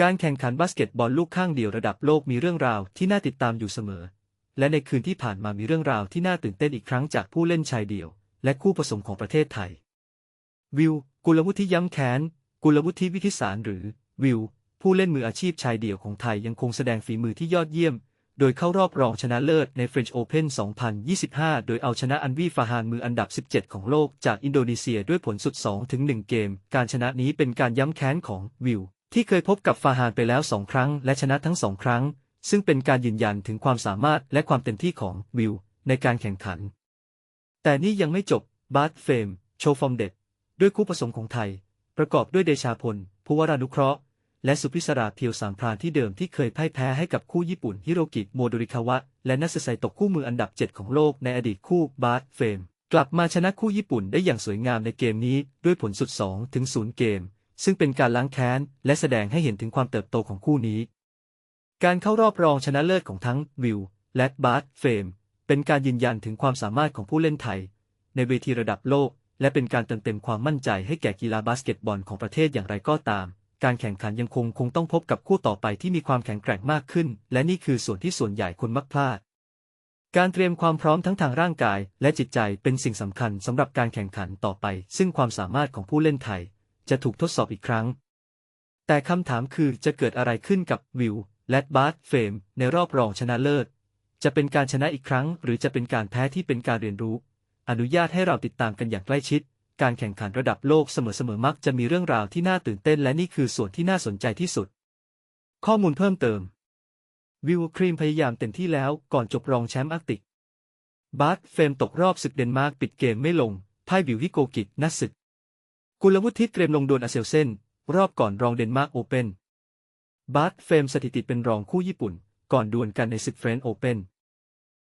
การแข่งขันบาสเกตบอลลูกข้างเดียวระดับโลกมีเรื่องราวที่น่าติดตามอยู่เสมอ และในคืนที่ผ่านมามีเรื่องราวที่น่าตื่นเต้นอีกครั้งจากผู้เล่นชายเดี่ยว และคู่ผสมของประเทศไทย วิว กุลวุฒิย้ำแค้น กุลวุฒิวิทิสารหรือ วิว ผู้เล่นมืออาชีพชายเดี่ยวของไทยยังคงแสดงฝีมือที่ยอดเยี่ยม โดยเข้ารอบรองชนะเลิศใน French Open 2025 โดยเอาชนะอันวีฟาฮานมืออันดับ 17 ของโลกจากอินโดนีเซียด้วยผลสุด 2-1 เกม การชนะนี้เป็นการย้ำแค้นของวิว ที่เคยพบกับฟาฮานไปแล้ว2ครั้งและชนะทั้ง2ครั้ง ซึ่งเป็นการยืนยันถึงความสามารถและความเต็มที่ของวิวในการแข่งขัน แต่นี่ยังไม่จบบาสเฟม โชว์ฟอร์มเด็ด ด้วยคู่ผสมของไทย ประกอบด้วยเดชาพลภูวรานุเคราะห์ และสุพิศราเพียวสามพรานที่เดิมที่เคยพ่ายแพ้ให้กับคู่ญี่ปุ่นฮิโรกิโมโดริคาวะ และนัสไซตกคู่มืออันดับ 7 ของโลกในอดีตคู่บาสเฟม กลับมาชนะคู่ญี่ปุ่นได้อย่างสวยงามในเกมนี้ด้วยผลสุด2ถึง0เกม ซึ่งเป็นการล้างแค้น และแสดงให้เห็นถึงความเติบโตของคู่นี้ การเข้ารอบรองชนะเลิศของทั้งวิวและบาสเฟมเป็นการยืนยันถึงความสามารถของผู้เล่นไทย ในเวทีระดับโลก และเป็นการเติมเต็มความมั่นใจให้แก่กีฬาบาสเกตบอลของประเทศอย่างไรก็ตาม การแข่งขันยังคงคงต้องพบกับคู่ต่อไปที่มีความแข็งแกร่งมากขึ้น และนี่คือส่วนที่ส่วนใหญ่คนมักพลาด การเตรียมความพร้อมทั้งทางร่างกาย และจิตใจเป็นสิ่งสำคัญสำหรับการแข่งขันต่อไป ซึ่งความสามารถของผู้เล่นไทย จะถูกทดสอบอีกครั้ง แต่คำถามคือจะเกิดอะไรขึ้นกับวิวและบาสเฟมในรอบรองชนะเลิศ จะเป็นการชนะอีกครั้ง หรือจะเป็นการแพ้ที่เป็นการเรียนรู้ อนุญาตให้เราติดตามกันอย่างใกล้ชิด การแข่งขันระดับโลกเสมอๆมักจะมีเรื่องราวที่น่าตื่นเต้นและนี่คือส่วนที่น่าสนใจที่สุด ข้อมูลเพิ่มเติม วิวครีมพยายามเต็มที่แล้วก่อนจบรองแชมป์อาร์กติกบาสเฟมตกรอบศึกเดนมาร์กปิดเกมไม่ลงพ่ายวิวฮิโกกิตนัดศึก กุลวุฒิเตรียมลงดวลอาเซลเซนรอบก่อนรองเดนมาร์กโอเปนบาสเฟมสถิติเป็นรองคู่ญี่ปุ่น ก่อนดวลกันในศึกเฟรนช์โอเปน